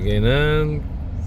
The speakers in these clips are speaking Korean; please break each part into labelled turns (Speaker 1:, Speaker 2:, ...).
Speaker 1: 여기는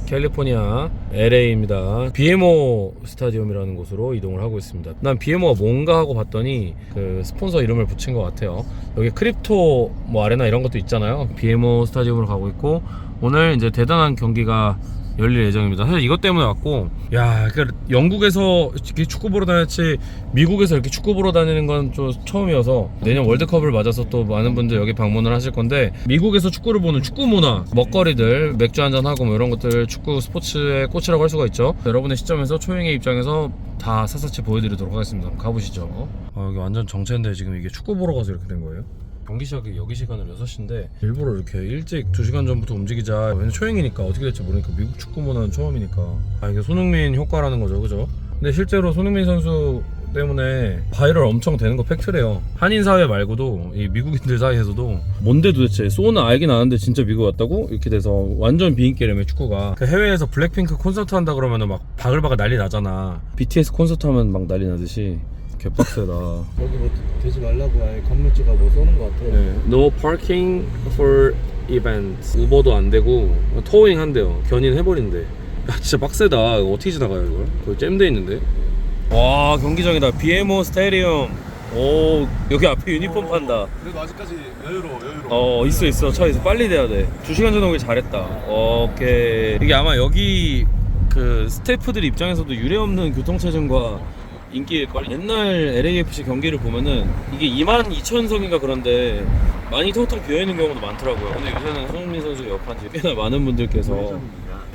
Speaker 1: 캘리포니아 LA입니다. BMO 스타디움이라는 곳으로 이동을 하고 있습니다. 난 BMO가 뭔가 하고 봤더니 그 스폰서 이름을 붙인 것 같아요. 여기 크립토 뭐 아레나 이런 것도 있잖아요. BMO 스타디움으로 가고 있고 오늘 이제 대단한 경기가 열릴 예정입니다. 사실 이것 때문에 왔고, 야, 그러니까 영국에서 이렇게 축구 보러 다녔지 미국에서 이렇게 축구 보러 다니는 건 좀 처음이어서 내년 월드컵을 맞아서 또 많은 분들 여기 방문을 하실 건데 미국에서 축구를 보는 축구 문화, 먹거리들, 맥주 한잔 하고 뭐 이런 것들 축구 스포츠의 꽃이라고 할 수가 있죠. 여러분의 시점에서 초행의 입장에서 다 샅샅이 보여드리도록 하겠습니다. 가보시죠. 아, 여기 완전 정체인데 지금 이게 축구 보러 가서 이렇게 된 거예요? 경기 시작이 여기 시간은 6시인데 일부러 이렇게 일찍 2시간 전부터 움직이자. 왜냐면 초행이니까 어떻게 될지 모르니까 미국 축구 문화는 처음이니까. 아 이게 손흥민 효과라는 거죠. 그죠? 근데 실제로 손흥민 선수 때문에 바이럴 엄청 되는 거 팩트래요. 한인 사회 말고도 이 미국인들 사이에서도 뭔데 도대체 소는 알긴 아는데 진짜 미국 왔다고? 이렇게 돼서 완전 비인기라며 축구가. 그 해외에서 블랙핑크 콘서트 한다 그러면은 막 바글바글 난리 나잖아. BTS 콘서트 하면 막 난리 나듯이 개빡세다
Speaker 2: 거기 뭐 되지 말라고 아예 건물주가 뭐 쏘는 것 같아.
Speaker 1: 네. No parking for events. 우버도 안 되고 토잉 한대요. 견인 해버린대. 야 진짜 빡세다. 이거 어떻게 지나가요 이걸? 거의 잼돼 있는데. 와 경기장이다. BMO 스타디움. 오 여기 앞에 유니폼 판다.
Speaker 2: 그래도 아직까지 여유로워 여유로워.
Speaker 1: 어 있어 있어 차에서 빨리 돼야 돼. 2 시간 전에 오길 잘했다. 오케이. 이게 아마 여기 그 스태프들 입장에서도 유례 없는 교통 체증과 인기일걸. 옛날 LAFC 경기를 보면은 이게 2만 2천 석인가 그런데 많이 텅텅 비어있는 경우도 많더라고요. 근데 요새는 손흥민 선수 옆한 지 꽤나 많은 분들께서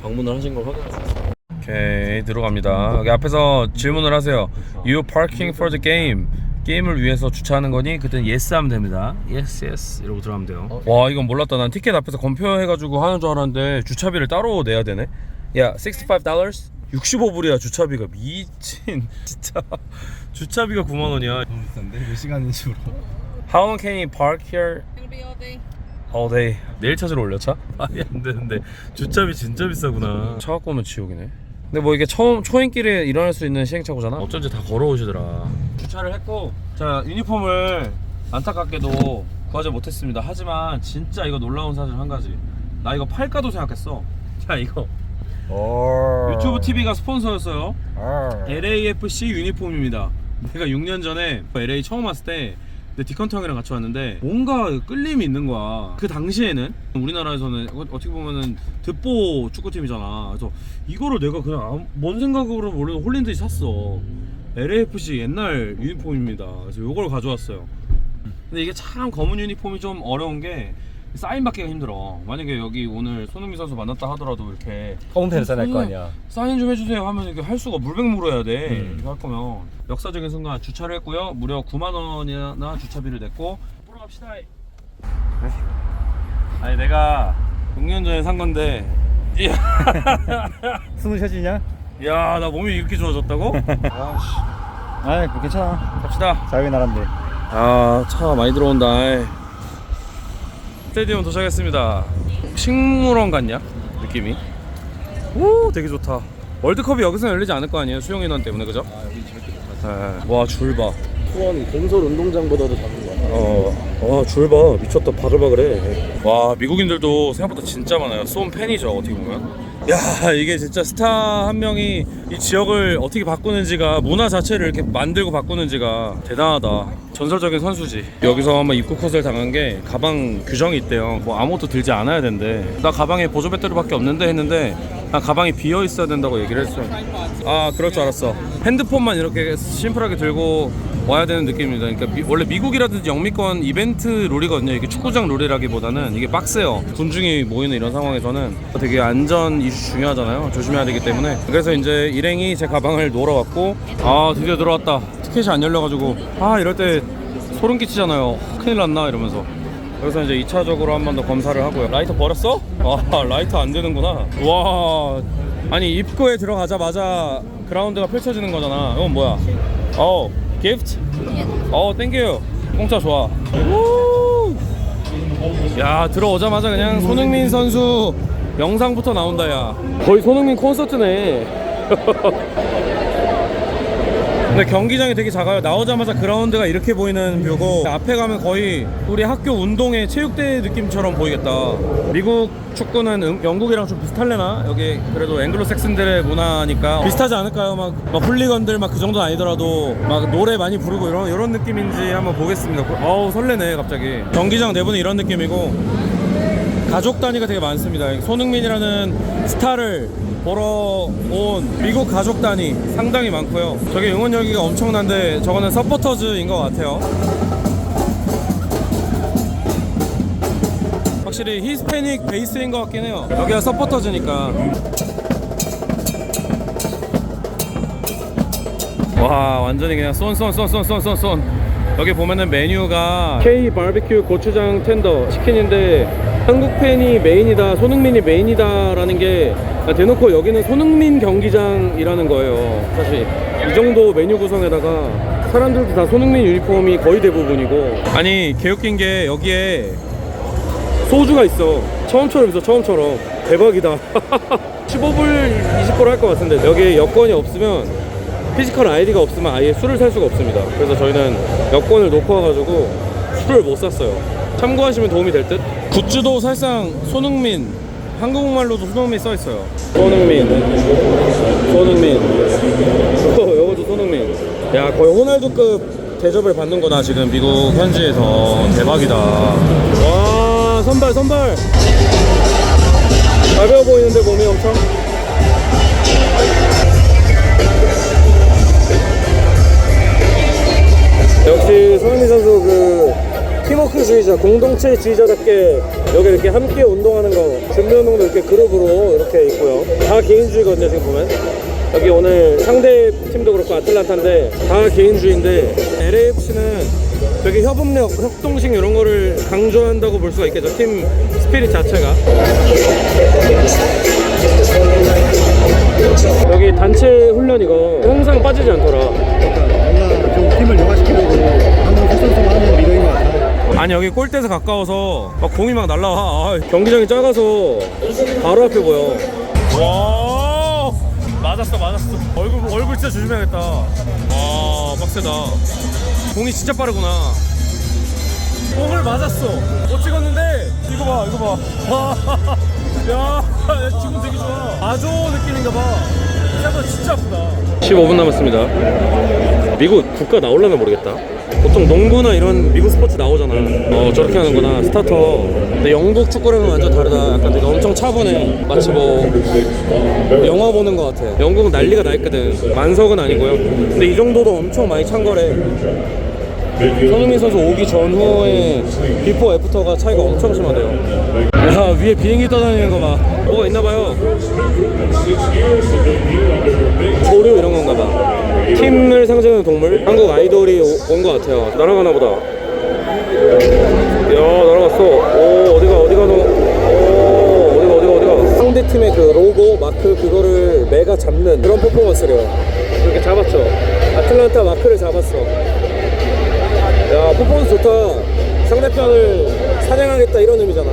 Speaker 1: 방문을 하신 걸 확인할 수 있어요 오케이 들어갑니다. 여기 앞에서 질문을 하세요. You parking for the game. 게임을 위해서 주차하는 거니? 그땐 yes 하면 됩니다. Yes yes 이러고 들어가면 돼요. 와 이건 몰랐다. 난 티켓 앞에서 검표해가지고 하는 줄 알았는데 주차비를 따로 내야 되네 야 $65 65불이야 주차비가. 미친 진짜. 주차비가 9만 원이야.
Speaker 2: 너무 비싼데? 몇 시간인지 물어.
Speaker 1: How long can you park here?
Speaker 3: Gonna be all day.
Speaker 1: all day. 내일 찾으러 올려 차? 아니 안 되는데 주차비 진짜 비싸구나. 차 갖고 오면 지옥이네. 근데 뭐 이게 처음 초행길에 일어날 수 있는 시행착오잖아? 어쩐지 다 걸어오시더라. 주차를 했고 자 유니폼을 안타깝게도 구하지 못했습니다. 하지만 진짜 이거 놀라운 사실 한 가지. 나 이거 팔까도 생각했어. 자 이거 유튜브 TV가 스폰서였어요. LAFC 유니폼입니다. 내가 6년 전에 LA 처음 왔을 때내 디컨트 형이랑 같이 왔는데 뭔가 끌림이 있는 거야. 그 당시에는 우리나라에서는 어- 어떻게 보면은 듣보 축구팀이잖아. 그래서 이거를 내가 그냥 뭔 생각으로 모르는 홀린 듯이 샀어. LAFC 옛날 유니폼입니다. 그래서 이걸 가져왔어요. 근데 이게 참 검은 유니폼이 좀 어려운 게 사인 받기가 힘들어. 만약에 여기 오늘 손흥민 선수 만났다 하더라도 이렇게
Speaker 2: 홈팬
Speaker 1: 사인할
Speaker 2: 거 아니야.
Speaker 1: 사인 좀 해주세요 하면 이렇게 할 수가 물백물어야 돼
Speaker 2: 음.
Speaker 1: 이거 할 거면 역사적인 순간 주차를 했고요 무려 9만 원이나 주차비를 냈고 보러 갑시다 아니 내가 6년 전에 산 건데
Speaker 2: 숨을 쉬어지냐?
Speaker 1: 야, 나 몸이 이렇게 좋아졌다고? 아씨
Speaker 2: 아이 뭐 괜찮아.
Speaker 1: 갑시다
Speaker 2: 자유의 나라인데.
Speaker 1: 아 차 많이 들어온다 아이. 스테디움 도착했습니다 식물원 같냐 느낌이 오 되게 좋다 월드컵이 여기서 열리지 않을 거 아니에요 수용 인원 때문에 그죠?
Speaker 2: 아 여기 절대 못
Speaker 1: 와줄 봐
Speaker 2: 수원 공설 운동장보다도 작은 거 같아.
Speaker 1: 어, 와, 줄 봐. 미쳤다. 바글바글해. 와, 미국인들도 생각보다 진짜 많아요. 쏜 팬이죠, 어떻게 보면. 야, 이게 진짜 스타 한 명이 이 지역을 어떻게 바꾸는지가, 문화 자체를 이렇게 만들고 바꾸는지가 대단하다. 전설적인 선수지. 여기서 한번 입국 컷을 당한 게 가방 규정이 있대요. 뭐 아무것도 들지 않아야 된대. 나 가방에 보조 배터리밖에 없는데 했는데 나 가방이 비어 있어야 된다고 얘기를 했어요. 아, 그럴 줄 알았어. 핸드폰만 이렇게 심플하게 들고 와야 되는 느낌입니다. 그러니까 미- 원래 미국이라든지 영미권 이벤트 룰이거든요. 이게 축구장 룰이라기보다는 이게 빡세요. 군중이 모이는 이런 상황에서는 되게 안전 이슈 중요하잖아요. 조심해야 되기 때문에. 그래서 이제 일행이 제 가방을 놓으러 왔고 아 드디어 들어왔다. 티켓이 안 열려가지고 아 이럴 때 소름 끼치잖아요. 큰일 났나 이러면서. 그래서 이제 2차적으로 한 번 더 검사를 하고요. 라이터 버렸어? 아 라이터 안 되는구나. 와 아니 입구에 들어가자마자 그라운드가 펼쳐지는 거잖아. 이건 뭐야? 어 기프트? 어 땡큐. 공짜 좋아. 우! 야 들어오자마자 그냥 손흥민 선수 영상부터 나온다 야. 거의 손흥민 콘서트네. 근데 경기장이 되게 작아요. 나오자마자 그라운드가 이렇게 보이는 뷰고 앞에 가면 거의 우리 학교 운동회 체육대 느낌처럼 보이겠다. 미국 축구는 음- 영국이랑 좀 비슷할래나? 여기 그래도 앵글로색슨들의 문화니까 비슷하지 않을까요? 막, 막 훌리건들 막 그 정도는 아니더라도 막 노래 많이 부르고 이런 이런 느낌인지 한번 보겠습니다. 어우 설레네 갑자기. 경기장 내부는 이런 느낌이고 가족 단위가 되게 많습니다. 손흥민이라는 스타를 보러 온 미국 가족 단위 상당히 많고요. 저게 응원 열기가 엄청난데 저거는 서포터즈인 것 같아요. 확실히 히스패닉 베이스인 것 같긴 해요. 여기가 서포터즈니까. 와 완전히 그냥 쏜쏜쏜쏜쏜쏜 여기 보면은 메뉴가 K 바비큐 고추장 텐더 치킨인데 한국 팬이 메인이다 손흥민이 메인이다라는 게 대놓고 여기는 손흥민 경기장이라는 거예요 사실 이 정도 메뉴 구성에다가 사람들도 다 손흥민 유니폼이 거의 대부분이고 아니 개웃긴 게 여기에 소주가 있어 처음처럼 있어 처음처럼 대박이다 15불 20불 할 것 같은데 여기 여권이 없으면 피지컬 아이디가 없으면 아예 술을 살 수가 없습니다. 그래서 저희는 여권을 놓고 와가지고 술을 못 샀어요. 참고하시면 도움이 될 듯. 굿즈도 사실상 손흥민 한국말로도 손흥민 써 있어요. 손흥민, 손흥민, 어, 이것도 손흥민. 야 거의 호날두급 대접을 받는 거다 지금 미국 현지에서 대박이다. 와 선발 선발. 가벼워 보이는데 몸이 엄청. 역시 손흥민 선수 그 팀워크주의자, 공동체주의자답게 여기 이렇게 함께 운동하는 거, 준비운동도 이렇게 그룹으로 이렇게 있고요. 다 개인주의거든요, 지금 보면. 여기 오늘 상대 팀도 그렇고 아틀란타인데 다 개인주의인데 LAFC는 되게 협업력, 협동식 이런 거를 강조한다고 볼 수가 있겠죠. 팀 스피릿 자체가. 여기 단체 훈련 이거 항상 빠지지 않더라.
Speaker 2: 뭔가 좀 팀을 영화시키려고 하는 후선성 하는 것같
Speaker 1: 아니 여기 골대에서 가까워서 막 공이 막 날라와. 아, 경기장이 작아서 바로 앞에 보여. 와 맞았어 맞았어. 얼굴 얼굴 진짜 조심해야겠다. 와 빡세다. 공이 진짜 빠르구나. 공을 맞았어. 못 찍었는데 이거 봐 이거 봐야 야, 기분 되게 좋아. 아조 느낌인가 봐 생각보다 진짜 아프다 15분 남았습니다 미국 국가 나올라면 모르겠다. 보통 농구나 이런 미국 스포츠 나오잖아. 어 저렇게 하는구나 스타터. 근데 영국 축구랑은 완전 다르다. 약간 되게 엄청 차분해. 마치 뭐 영화 보는 것 같아. 영국은 난리가 나 있거든. 만석은 아니고요. 근데 이 정도도 엄청 많이 찬 거래. 손흥민 선수 오기 전후에 비포 애프터가 차이가 엄청 심하대요. 야 위에 비행기 떠다니는 거 봐. 뭐가 있나 봐요. 조류 이런 건가 봐. 팀을 상징하는 동물? 한국 아이돌이 온 것 같아요. 날아가나 보다. 야, 날아갔어. 오, 어디가, 어디가, 너. 오, 어디가, 어디가, 어디가. 상대 팀의 그 로고, 마크, 그거를 매가 잡는 그런 퍼포먼스래요. 이렇게 잡았죠. 아틀란타 마크를 잡았어. 야, 퍼포먼스 좋다. 상대편을 사냥하겠다 이런 의미잖아.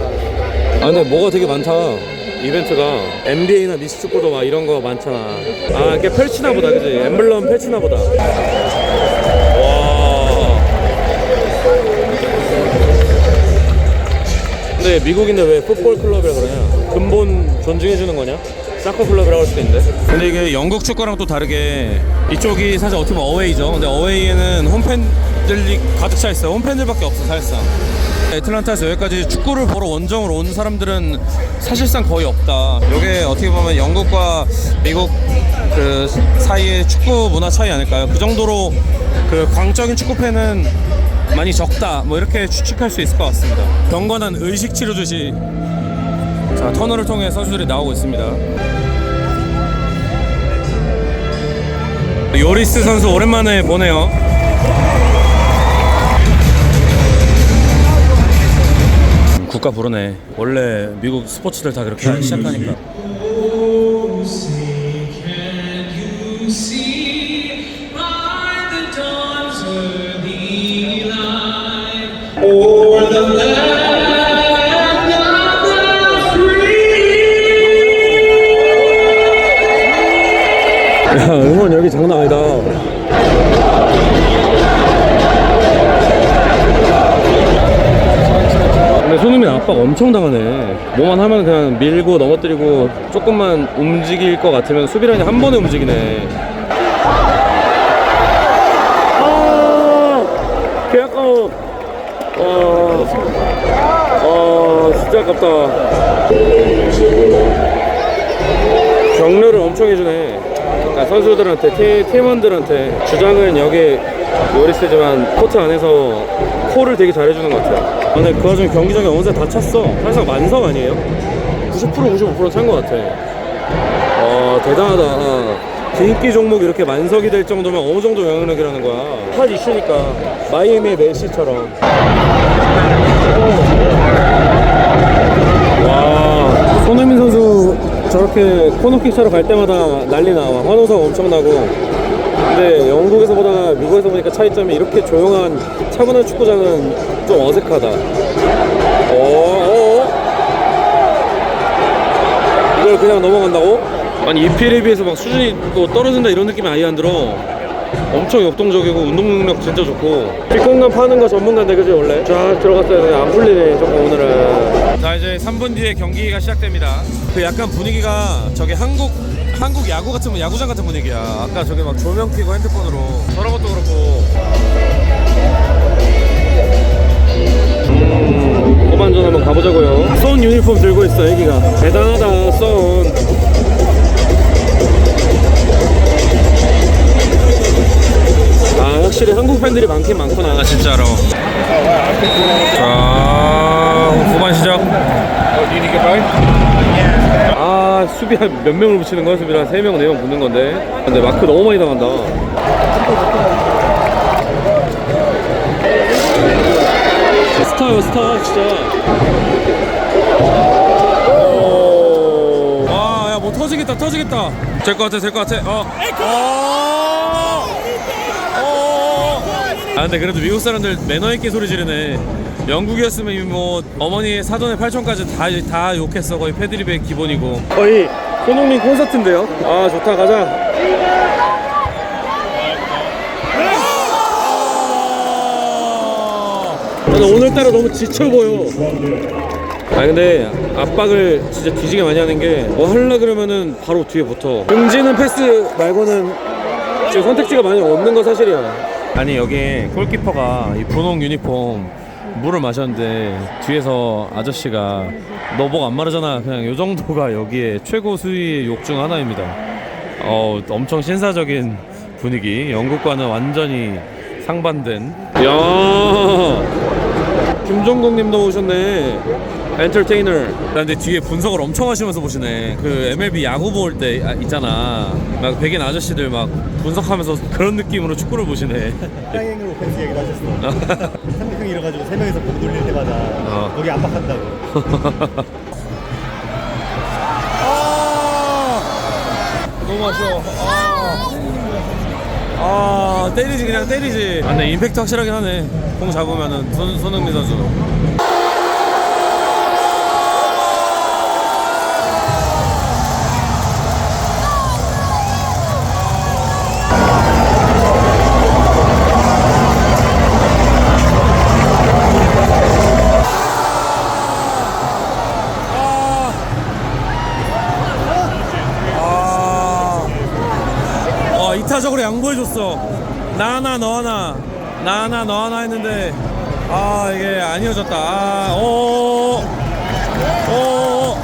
Speaker 1: 아, 근데 뭐가 되게 많다. 이벤트가 NBA나 미스 축구도 막 이런 거 많잖아. 아, 이렇게 펼치나 보다, 그지? 엠블럼 펼치나 보다. 와. 근데 미국인데 왜 풋볼 클럽이라 그러냐? 근본 존중해주는 거냐? 사커 클럽이라고 할 수도 있는데. 근데 이게 영국 축구랑 또 다르게 이쪽이 사실 어떻게 보면 어웨이죠. 근데 어웨이에는 홈팬 들이 가득 차 있어요. 홈팬들밖에 없어 사실상. 애틀란타에서 여기까지 축구를 보러 원정으로 온 사람들은 사실상 거의 없다. 이게 어떻게 보면 영국과 미국 그 사이의 축구 문화 차이 아닐까요? 그 정도로 그 광적인 축구 팬은 많이 적다. 뭐 이렇게 추측할 수 있을 것 같습니다. 경건한 의식 치료듯이 자 터널을 통해 선수들이 나오고 있습니다. 요리스 선수 오랜만에 보네요. 국가 부르네. 원래 미국 스포츠들 다 그렇게 시작하니까.
Speaker 3: free.
Speaker 1: 야 응원 여기 장난 아니다. 근데 손흥민 압박 엄청 당하네. 뭐만 하면 그냥 밀고 넘어뜨리고 조금만 움직일 것 같으면 수비라인이 한 번에 움직이네. 아, 개 아까워. 와, 아, 진짜 아깝다. 격려를 엄청 해주네. 그러니까 선수들한테, 팀, 팀원들한테 주장은 여기 요리스지만 코트 안에서 콜을 되게 잘해주는 것 같아요. 아, 근데 그 와중에 경기장에 어느새 다 찼어. 사실상 만석 아니에요? 90% 95%찬 것 같아. 어, 대단하다. 인기 종목 이렇게 만석이 될 정도면 어느 정도 영향력이라는 거야. 핫 이슈니까. 마이애미의 메시처럼. 와, 손흥민 선수 저렇게 코너킥 차러 갈 때마다 난리 나. 환호성 엄청나고. 근데 영국에서 보다가 미국에서 보니까 차이점이 이렇게 조용한 차분한 축구장은 좀 어색하다. 어, 어? 이걸 그냥 넘어간다고? 아니 EPL에 비해서 막 수준이 또 떨어진다 이런 느낌이 아예 안 들어. 엄청 역동적이고 운동 능력 진짜 좋고 뒷공간 파는 거 전문가인데 그지 원래? 쫙 들어갔어야 되는데 안 풀리네 조금 오늘은 자 이제 3분 뒤에 경기가 시작됩니다 그 약간 분위기가 저게 한국 한국 야구 같은 야구장 같은 분위기야. 아까 저게 막 조명 켜고 핸드폰으로. 저런 것도 그렇고. 음, 후반전 한번 가보자고요. 쏜 유니폼 들고 있어 애기가. 대단하다 쏜아 확실히 한국 팬들이 많긴 많구나. 진짜로. 자 후반 시작 아 수비 한 몇 명을 붙이는 거야 수비를 한 3명 4명 붙는 건데. 근데 마크 너무 많이 당한다. 스타요 스타 진짜. 와야 뭐 터지겠다 터지겠다. 될 것 같아 될 것 같아. 어. 어. 어. 아 근데 그래도 미국 사람들 매너 있게 소리 지르네 영국이었으면 뭐 어머니의 사돈의 팔촌까지 다, 다 욕했어. 거의 패드립의 기본이고. 거의 손흥민 콘서트인데요. 아 좋다. 가자. 근데 오늘따라 너무 지쳐 보여. 아 근데 압박을 진짜 뒤지게 많이 하는 게 뭐 하려 그러면은 바로 뒤에 붙어. 응지는 패스 말고는 지금 선택지가 많이 없는 건 사실이야. 아니 여기 골키퍼가 이 분홍 유니폼 물을 마셨는데 뒤에서 아저씨가 너 목 안 마르잖아. 그냥 요 정도가 여기에 최고 수위의 욕 중 하나입니다. 어 엄청 신사적인 분위기. 영국과는 완전히 상반된. 야! 김종국 님도 오셨네. 엔터테이너. 근데 뒤에 분석을 엄청 하시면서 보시네. 그 MLB 야구 볼 때 있잖아. 막 백인 아저씨들 막 분석하면서 그런 느낌으로 축구를 보시네.
Speaker 2: 사이앵글 오펜스 얘기도 하셨어. 상대편이 이래가지고 세 명이서 공 돌릴 때마다
Speaker 1: 어.
Speaker 2: 거기 압박한다고.
Speaker 1: 너무 아쉬워. 아, 아 때리지 그냥 때리지. 아, 근데 임팩트 확실하긴 하네. 공 잡으면은 손, 손흥민 선수. 양보해줬어. 나 하나, 너 하나. 나 하나, 너 하나 했는데, 아, 이게 아니어졌다. 아, 오, 오.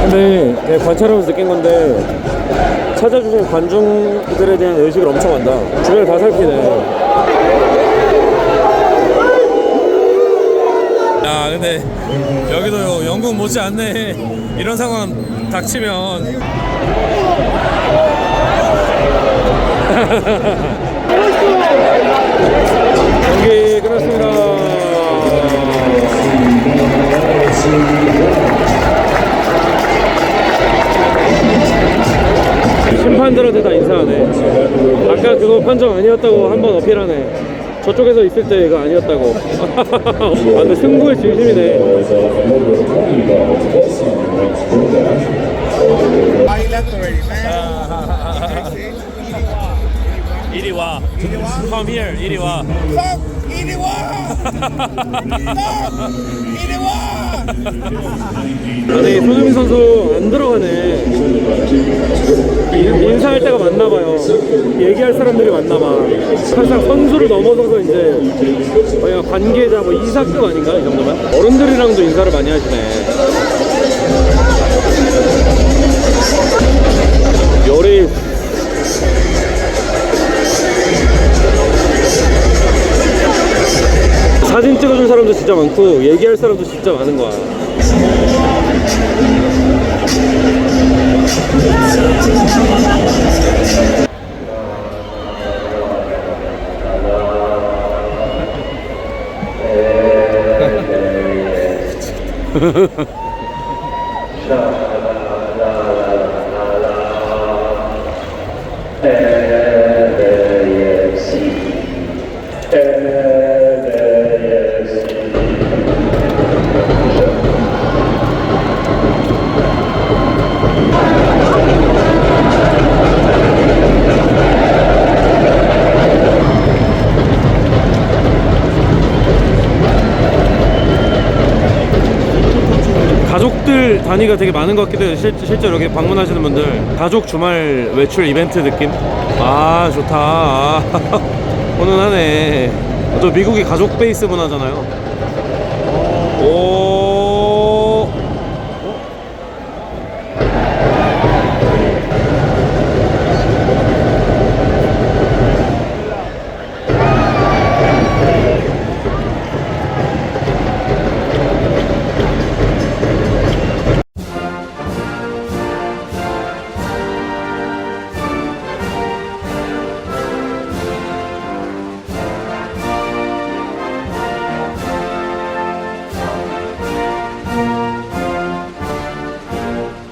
Speaker 1: 근데 내가 관찰하면서 느낀 건데, 찾아주신 관중들에 대한 의식을 엄청 한다. 주변을 다 살피네. 야 근데 여기도 영국 못지않네 이런 상황 닥치면. 경기 끝났습니다. 심판들한테 다 인사하네. 아까 그거 판정 아니었다고 한 번 어필하네 저쪽에서 있을 때 이거 아니었다고 아 근데 승부의 진심이네 이리 와. Come here. 이리 와.
Speaker 4: 이리 와! 이리 와!
Speaker 1: 아니 손흥민 선수 안 들어가네. 인- 인사할 때가 많나 봐요. 얘기할 사람들이 많나 봐. 항상 선수를 넘어서서 이제 관계자 뭐 이사급 아닌가 이 정도면? 어른들이랑도 인사를 많이 하시네. 요리 사진 찍어준 사람도 진짜 많고 얘기할 사람도 진짜 많은 거야. 가족들 단위가 되게 많은 것 같기도 해요. 실, 실제로 여기 방문하시는 분들 가족 주말 외출 이벤트 느낌? 아 좋다. 아, 훈훈하네. 또 미국이 가족 베이스 문화잖아요. 오